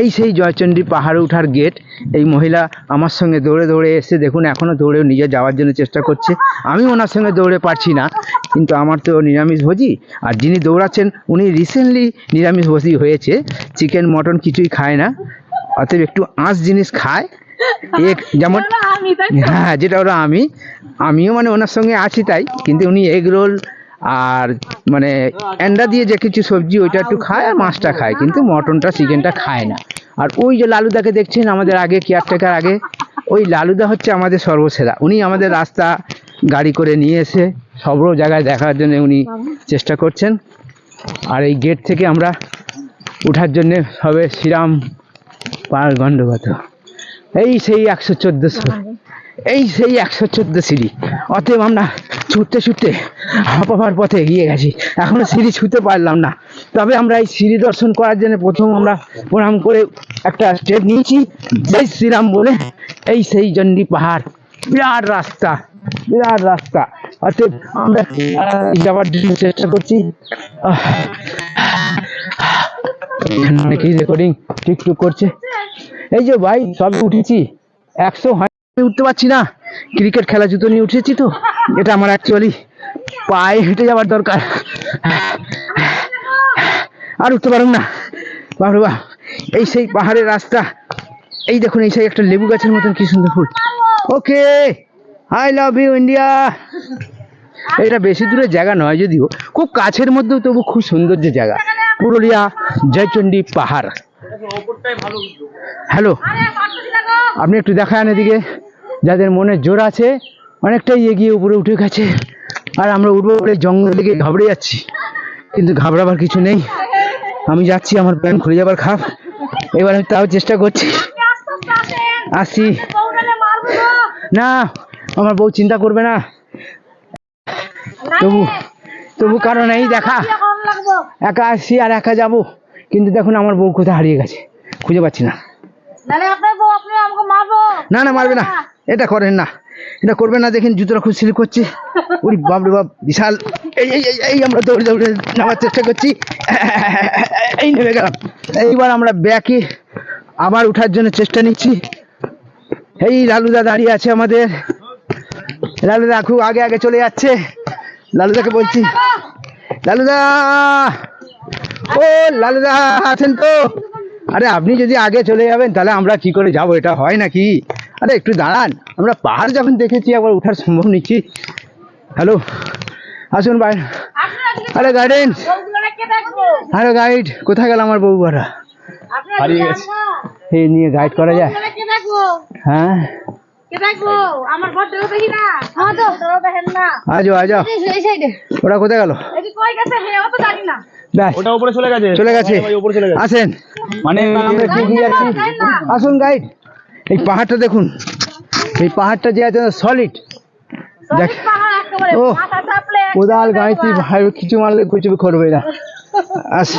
এই সেই জয়চণ্ডী পাহাড়ে ওঠার গেট এই মহিলা আমার সঙ্গে দৌড়ে দৌড়ে এসে দেখুন এখনও দৌড়ে নিজে যাওয়ার জন্য চেষ্টা করছে। আমি ওনার সঙ্গে দৌড়ে পারছি না কিন্তু আমার তো নিরামিষ ভোজি আর যিনি দৌড়াচ্ছেন উনি রিসেন্টলি নিরামিষ ভোজি হয়েছে। চিকেন মটন কিছুই খায় না অতএব একটু আঁশ জিনিস খায়। এক যেমন হ্যাঁ যেটা ওরা আমি। আমিও মানে ওনার সঙ্গে আছি তাই কিন্তু উনি এগ রোল আর মানে অ্যান্ডা দিয়ে যে কিছু সবজি, ওইটা একটু খায় আর মাছটা খায়, কিন্তু মটনটা, চিকেনটা খায় না। আর ওই যে লালুদাকে দেখছেন আমাদের আগে কেয়ারটেকার আগে, ওই লালুদা হচ্ছে আমাদের সর্বসেরা। উনি আমাদের রাস্তা গাড়ি করে নিয়ে এসে সব জায়গায় দেখার জন্য উনি চেষ্টা করছেন। আর এই গেট থেকে আমরা ওঠার জন্যে হবে শ্রীরাম পার গণ্ডগত এই সেই একশো চোদ্দোশো এই সেই একশো চোদ্দ সিঁড়ি। অতএব আমরা ছুটতে ছুটতে হাঁপাবার পথে এগিয়ে গেছি। এখনও সিঁড়ি ছুঁতে পারলাম না। তবে আমরা এই সিঁড়ি দর্শন করার জন্য প্রথম আমরা প্রণাম করে একটা স্টেপ নিয়েছি। জয় শ্রীরাম বলে, এই সেই চণ্ডী পাহাড়। বিরাট রাস্তা বিরাট রাস্তা। অতএব আমরা যাওয়ার জন্য চেষ্টা করছি। অনেকেই রেকর্ডিং টিকটুক করছে? এই যে ভাই, সব উঠেছি। একশো হয় আমি উঠতে পারছি না। ক্রিকেট খেলা জুতো নিয়ে উঠেছি তো। এটা আমার অ্যাকচুয়ালি পায়ে হেঁটে যাওয়ার দরকার। আর উঠতে পারুন না। বাহ এই সেই পাহাড়ের রাস্তা। এই দেখুন, এই সেই একটা লেবু গাছের মতন কি সুন্দর ফুল। Okay I love you India এটা বেশি দূরের জায়গা নয় যদিও। খুব কাছের মধ্যেও তবু খুব সুন্দর যে জায়গা। পুরুলিয়া, জয়চণ্ডী পাহাড়। হ্যালো আপনি একটু দেখান এদিকে। যাদের মনে জোর আছে অনেকটাই এগিয়ে উপরে উঠে গেছে। আর আমরা উঠবো বলে জঙ্গল দিকে ঘাবড়ে যাচ্ছি। কিন্তু ঘাবড়াবার কিছু নেই। আমি যাচ্ছি আমার প্ল্যান খুলে যাবার খাপ। এবার আমি তাও চেষ্টা করছি। আসি না আমার বউ চিন্তা করবে না। তবু তবু কারণ এই দেখা। একা আসি আর একা যাব। কিন্তু দেখুন আমার বউ কোথায় হারিয়ে গেছে। খুঁজে পাচ্ছি না। না না মারবে না। এটা করেন না। এটা করবেন না, দেখেন জুতোটা খুব স্লিপ করছে। ওরে বাপরে বাপ, বিশাল। এই এই এই আমরা দৌড়ে দৌড়ে নামার চেষ্টা করছি। এই নেমে গেলাম। এইবার আমরা ব্যাকে আবার ওঠার জন্য চেষ্টা নিচ্ছি। এই লালুদা দাঁড়িয়ে আছে আমাদের। লালুদা খুব আগে আগে চলে যাচ্ছে। লালুদাকে বলছি, লালুদা, ও লালুদা, আছেন তো? আরে, আপনি যদি আগে চলে যাবেন, তাহলে আমরা কি করে যাব? এটা হয় নাকি? আরে একটু দাঁড়ান। আমরা পাহাড় যখন দেখেছি একবার ওঠার সম্ভব নিচ্ছি। হ্যালো আসুন ভাই আরে গাইডেন্স বউগুলো কে দেখব? আরে গাইড কোথায় গেল আমার বউবারা আপনারা হারিয়ে গেছে। এই নিয়ে গাইড করা যায়। হ্যাঁ? হ্যাঁ। ওরা কোথায় গেল? চলে গেছে। চলে গেছে। ভাই, উপরে চলে গেছে। আসেন। মানে আসুন গাইড এই পাহাড়টা দেখুন। এই পাহাড়টা যে আছে সলিড দেখ। ও, কোদাল গাইতি ভাই কিছু মারলে কিছু করবে না। আস।